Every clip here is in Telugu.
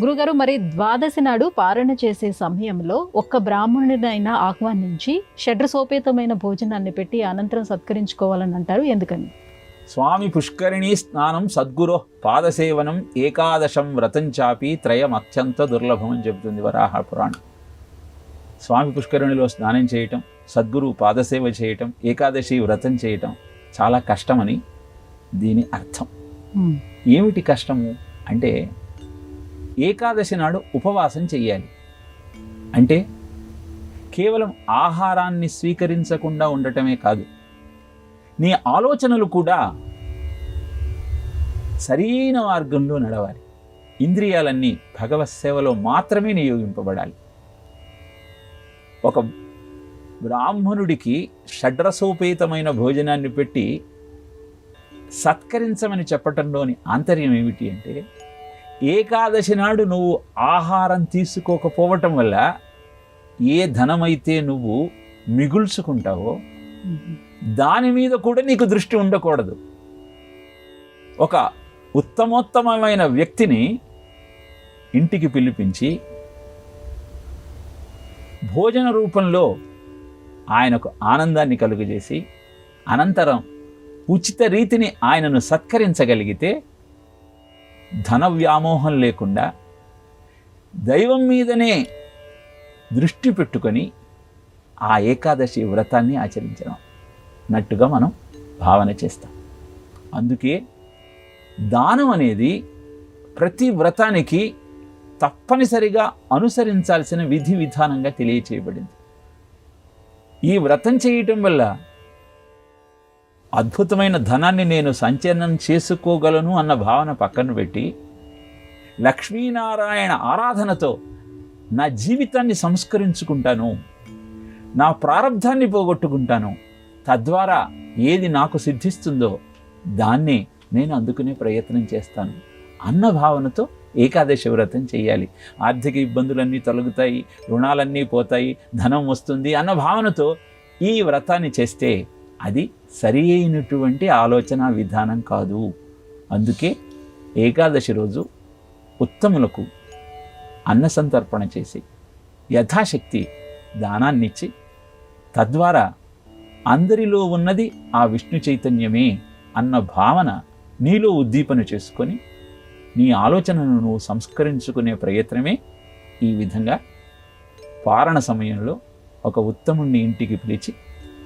గురుగారు మరి ద్వాదశి నాడు పారణ చేసే సమయంలో ఒక్క బ్రాహ్మణుడినైనా ఆహ్వానించి షడ్రసోపేతమైన భోజనాన్ని పెట్టి అనంతరం సత్కరించుకోవాలని అంటారు. ఎందుకని? స్వామి పుష్కరిణీ స్నానం సద్గురో పాదసేవనం ఏకాదశం వ్రతం చాపి త్రయం అత్యంత దుర్లభం అని చెబుతుంది వరాహ పురాణం. స్వామి పుష్కరిణిలో స్నానం చేయటం సద్గురు పాదసేవ చేయటం ఏకాదశి వ్రతం చేయటం చాలా కష్టమని దీని అర్థం. ఏమిటి కష్టము? అంటే ఏకాదశి నాడు ఉపవాసం చెయ్యాలి. అంటే కేవలం ఆహారాన్ని స్వీకరించకుండా ఉండటమే కాదు. నీ ఆలోచనలు కూడా సరైన మార్గంలో నడవాలి. ఇంద్రియాలన్నీ భగవత్ సేవలో మాత్రమే నియోగింపబడాలి. ఒక బ్రాహ్మణుడికి షడ్రసోపేతమైన భోజనాన్ని పెట్టి సత్కరించమని చెప్పటంలోని ఆంతర్యం ఏమిటి అంటే ఏకాదశి నాడు నువ్వు ఆహారం తీసుకోకపోవటం వల్ల ఏ ధనమైతే నువ్వు మిగుల్చుకుంటావో దాని మీద కూడా నీకు దృష్టి ఉండకూడదు. ఒక ఉత్తమోత్తమమైన వ్యక్తిని ఇంటికి పిలిపించి భోజన రూపంలో ఆయనకు ఆనందాన్ని కలుగజేసి అనంతరం ఉచిత రీతిని ఆయనను సత్కరించగలిగితే ధన వ్యామోహం లేకుండా దైవం మీదనే దృష్టి పెట్టుకొని ఆ ఏకాదశి వ్రతాన్ని ఆచరించడం నట్టుగా మనం భావన చేస్తాం. అందుకే దానం అనేది ప్రతి వ్రతానికి తప్పనిసరిగా అనుసరించాల్సిన విధి విధానంగా తెలియచేయబడింది. ఈ వ్రతం చేయటం వల్ల అద్భుతమైన ధనాన్ని నేను సంచలనం చేసుకోగలను అన్న భావన పక్కన పెట్టి లక్ష్మీనారాయణ ఆరాధనతో నా జీవితాన్ని సంస్కరించుకుంటాను. నా ప్రారంధాన్ని పోగొట్టుకుంటాను. తద్వారా ఏది నాకు సిద్ధిస్తుందో దాన్ని నేను అందుకునే ప్రయత్నం చేస్తాను అన్న భావనతో ఏకాదశి వ్రతం చేయాలి. ఆర్థిక ఇబ్బందులన్నీ తొలగుతాయి రుణాలన్నీ పోతాయి ధనం వస్తుంది అన్న భావనతో ఈ వ్రతాన్ని చేస్తే అది సరి అయినటువంటి ఆలోచన విధానం కాదు. అందుకే ఏకాదశి రోజు ఉత్తములకు అన్న సంతర్పణ చేసి యథాశక్తి దానాన్నిచ్చి తద్వారా అందరిలో ఉన్నది ఆ విష్ణు చైతన్యమే అన్న భావన నీలో ఉద్దీపన చేసుకొని నీ ఆలోచనను నువ్వు సంస్కరించుకునే ప్రయత్నమే ఈ విధంగా పారణ సమయంలో ఒక ఉత్తముణ్ణి ఇంటికి పిలిచి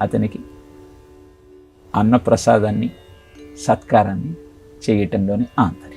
అతనికి అన్నప్రసాదాన్ని సత్కారాన్ని చేయటంలోని ఆంతర్యం.